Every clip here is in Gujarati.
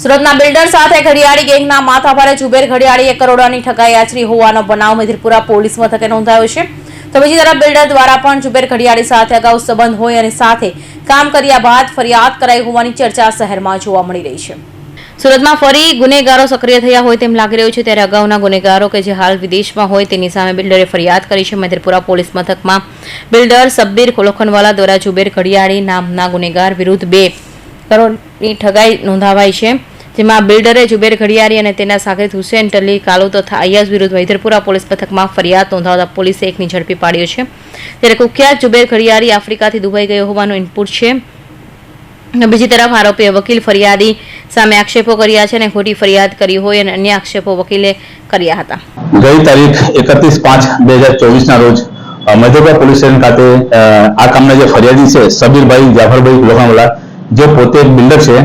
સુરતના બિલ્ડર સાથે ઘડિયાળી ગેંગના માથાભારે જુબેર એક કરોડોની ઠગાઈ આચરી હોવાનો બનાવ મધીરપુરા પોલીસ મથકે નોંધાયો છે. તો બીજી તરફ બિલ્ડર દ્વારા પણ જુબેર ઘડિયાળી સાથે અગાઉ સંબંધ હોય અને સાથે કામ કર્યા બાદ ફરિયાદ કરાઈ હોવાની ચર્ચા શહેરમાં જોવા મળી રહી છે. સુરતમાં ફરી ગુનેગારો સક્રિય થયા હોય તેમ લાગી રહ્યું છે ત્યારે અગાઉના ગુનેગારો કે જે હાલ વિદેશમાં હોય તેની સામે બિલ્ડરે ફરિયાદ કરી છે. મધેરપુરા પોલીસ મથકમાં બિલ્ડર સબ્બીર લોખંડવાલા દ્વારા જુબેર ઘડિયાળી નામના ગુનેગાર વિરુદ્ધ બે કરોડની ઠગાઈ નોંધાવાઈ છે, જેમાં બિલ્ડરે જુબેર ઘડિયારી અને તેના સાગરિત હુસેન, ટલી, કાલુ તથા અયાસ વિરુદ્ધ વૈધરપુરા પોલીસ પથકમાં ફરિયાદ નોંધાવતા પોલીસે એકની ઝડપી પાડ્યો છે. ત્યારે કુખ્યાત જુબેર ઘડિયારી આફ્રિકાથી દુબઈ ગયો હોવાનું ઇનપુટ છે. બીજી તરફ આરોપીએ વકીલ ફરિયાદી સામે આક્ષેપો કર્યા છે અને ખોટી ફરિયાદ કરી હોય અને અન્ય આક્ષેપો વકીલે કર્યા હતા. ગઈ તારીખ એકત્રીસ પાંચ બે હજાર ચોવીસના રોજ મધ્યપ્રદેશ પોલીસ સ્ટેશન ખાતે આ કામના જે ફરિયાદી છે, સબીરભાઈ જાફરભાઈ લોખાવાલા જે પોતે બિલ્ડર છે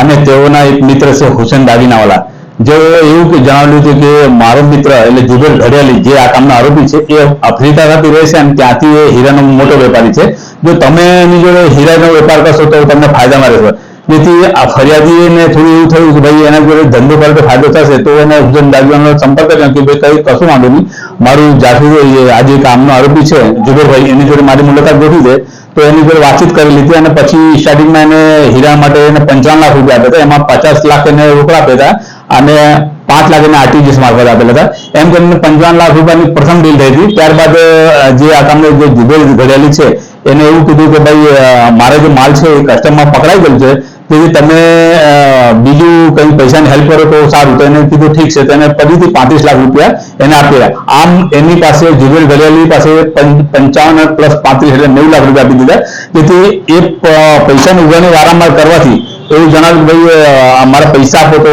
અને તેઓના એક મિત્ર છે હુસેન દાગીનાવાલા. જેઓએ એવું જણાવ્યું હતું કે મારો મિત્ર એટલે જુબેર ઘડિયાલી જે આ કામના આરોપી છે, એ આફ્રિકા ખાતે રહે છે અને ત્યાંથી એ હીરાનો મોટો વેપારી છે. જો તમે એની જોડે હીરાનો વેપાર કરશો તો તમને ફાયદામાં રહેશે. જેથી આ ફરિયાદીને થોડું એવું થયું કે ભાઈ એના જોડે ધંધો કરે તો ફાયદો થશે તો એને હુસેન દાગીવાનો સંપર્ક કર્યો કે ભાઈ કઈ કશું વાંધો નહીં. મારું જાફર આજે કામનો આરોપી છે. જુબેરભાઈ એની જોડે મારી મુલાકાત ગોઠવી દે. તો એની જોડે વાતચીત કરી લીધી અને પછી સ્ટાર્ટિંગમાં એને હીરા માટે એને પંચાવન લાખ રૂપિયા આપ્યા હતા. એમાં પચાસ લાખ એને રોકડા આપ્યા હતા અને પાંચ લાખ એને આરટીજીએસ મારફત આપેલા હતા. એમ કરીને પંચાવન લાખ રૂપિયાની પ્રથમ ડીલ થઈ હતી. ત્યારબાદ જે આ તમને જે જુબેર ઘડેલી છે, એને એવું કીધું કે ભાઈ મારે જે માલ છે એ કસ્ટમમાં પકડાઈ ગયેલ છે તેથી તમે બીજું કઈ પૈસાની હેલ્પ કરો તો સારું. તો એને કીધું ઠીક છે. તેને ફરીથી પાંત્રીસ લાખ રૂપિયા એને આપેલા આમ એની પાસે જુબેર ગલિયાલી પાસે પંચાવન પ્લસ પાંત્રીસ એટલે નેવું લાખ રૂપિયા આપી દીધા. જેથી એ પૈસાની ઉઘરાણી વારંવાર કરવાથી એવું જણાવ્યું કે ભાઈ મારા પૈસા આપો તો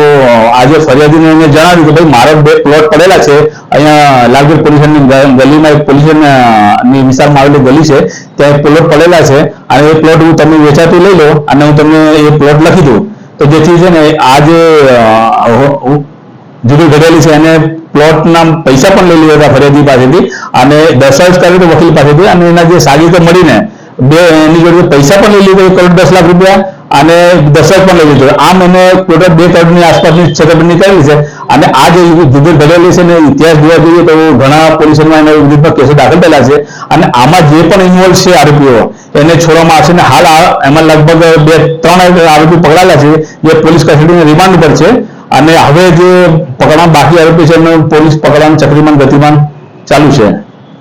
આજે ફરિયાદીને એને જણાવ્યું કે ભાઈ મારા બે પ્લોટ પડેલા છે. અહીંયા લાલગીર પોલીસ ગલીમાં એક અ, ની વિસ્તારમાં આવેલી ગલી છે. ત્યાં પ્લોટ પડેલા છે. અને એ પ્લોટ હું તમને વેચાતું લઈ લો અને હું તમને એ પ્લોટ લખી દઉં. તો જેથી છે ને આ જે જુદી ઘડેલી છે એને પ્લોટના પૈસા પણ લઈ લીધા હતા ફરિયાદી પાસેથી. અને દસ્તાવેજ કર્યો તો વકીલ પાસેથી. અને એના જે સાગીતો મળીને બે એની જોડે પૈસા પણ લઈ લીધા એક કરોડ દસ લાખ રૂપિયા. અને દશરથ પણ લઈ લીધો આમ એને ટોટલ બે કરોડની આસપાસની છેતરપિંડી કરેલી છે. અને આ જે જુદી ઘડેલી છે ને ઇતિહાસ જોવા જોઈએ તો ઘણા પોલીસમાં એના વિરુદ્ધમાં કેસો દાખલ થયેલા છે. અને આમાં જે પણ ઇન્વોલ્વ છે આરોપીઓ, એને છોડવામાં આવશે અને હાલ એમાં લગભગ બે ત્રણ આરોપી પકડાયેલા છે. જે પોલીસ કસ્ટડીના રિમાન્ડ પર છે. અને હવે જે પકડવા બાકી આરોપી છે એમને પોલીસ પકડવાનું ચક્રીમાન ગતિમાન ચાલુ છે.